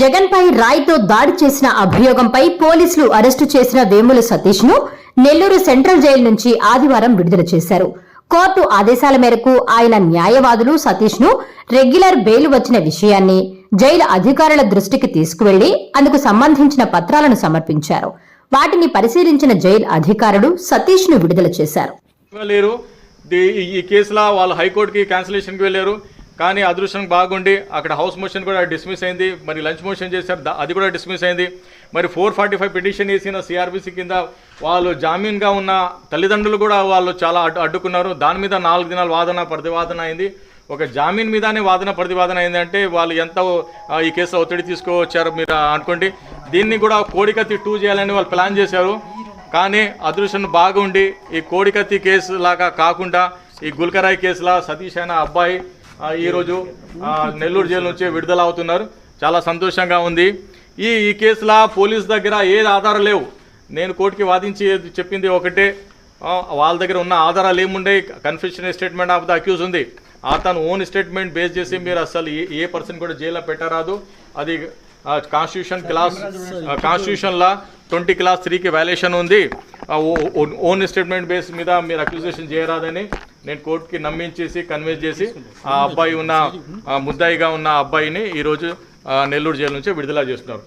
జగన్ పై రాయితో దాడి చేసిన అభియోగంపై పోలీసులు అరెస్టు చేసిన వేముల సతీష్ను నెల్లూరు సెంట్రల్ జైలు నుంచి ఆదివారం విడుదల చేశారు. కోర్టు ఆదేశాల మేరకు ఆయన న్యాయవాదులు సతీష్ను రెగ్యులర్ బెయిల్ వచ్చిన విషయాన్ని జైలు అధికారుల దృష్టికి తీసుకువెళ్ళి అందుకు సంబంధించిన పత్రాలను సమర్పించారు. వాటిని పరిశీలించిన జైలు అధికారులు సతీష్ను విడుదల చేశారు. ఈ కేసులో వాళ్ళు హైకోర్టుకి క్యాన్సిలేషన్కి వెళ్ళారు కానీ అదృష్టం బాగుండి అక్కడ హౌస్ మోషన్ కూడా డిస్మిస్ అయింది మరి లంచ్ మోషన్ చేశారు అది కూడా డిస్మిస్ అయింది. మరి ఫోర్ ఫార్టీ ఫైవ్ పిటిషన్ వేసిన సిఆర్బీసీ కింద వాళ్ళు జామీన్గా ఉన్న తల్లిదండ్రులు కూడా వాళ్ళు చాలా అడ్డు అడ్డుకున్నారు. దాని మీద నాలుగు దినాలు వాదన ప్రతివాదన అయింది. ఒక జామీన్ మీదనే వాదన ప్రతివాదన అయిందంటే వాళ్ళు ఎంత ఈ కేసులో ఒత్తిడి తీసుకువచ్చారు మీరు అనుకోండి. దీన్ని కూడా కోడికత్తి టూ చేయాలని వాళ్ళు ప్లాన్ చేశారు. కానీ అదృష్టం బాగుండి ఈ కోడికత్తి కేసు లాగా కాకుండా ఈ గుల్కరాయ్ కేసులా సతీష్ అయిన అబ్బాయి ఈరోజు నెల్లూరు జైలు నుంచి విడుదల అవుతున్నారు చాలా సంతోషంగా ఉంది. ఈ ఈ కేసులో పోలీస్ దగ్గర ఏది ఆధారం లేవు. నేను కోర్టుకి వాదించి చెప్పింది ఒకటే. వాళ్ళ దగ్గర ఉన్న ఆధారాలు ఏముండే confusion statement of the accuse ఉంది. అతను ఓన్ స్టేట్మెంట్ బేస్ చేసి మీరు అసలు ఏ ఏ పర్సన్ కూడా జైల్లో పెట్టరాదు. అది కాన్స్టిట్యూషన్ క్లాస్ కాన్స్టిట్యూషన్లో ట్వంటీ క్లాస్ త్రీకి వాల్యుయేషన్ ఉంది. ఓ- ఓ- ఓన్ స్టేట్మెంట్ బేస్ మీద మీరు అక్యూజేషన్ చేయరాదని నేను కోర్టుకి నమ్మించేసి కన్విన్స్ చేసి ఆ అబ్బాయి ఉన్న ముద్దాయిగా ఉన్న అబ్బాయిని ఈరోజు నెల్లూరు జైలు నుంచి విడుదల చేస్తున్నారు.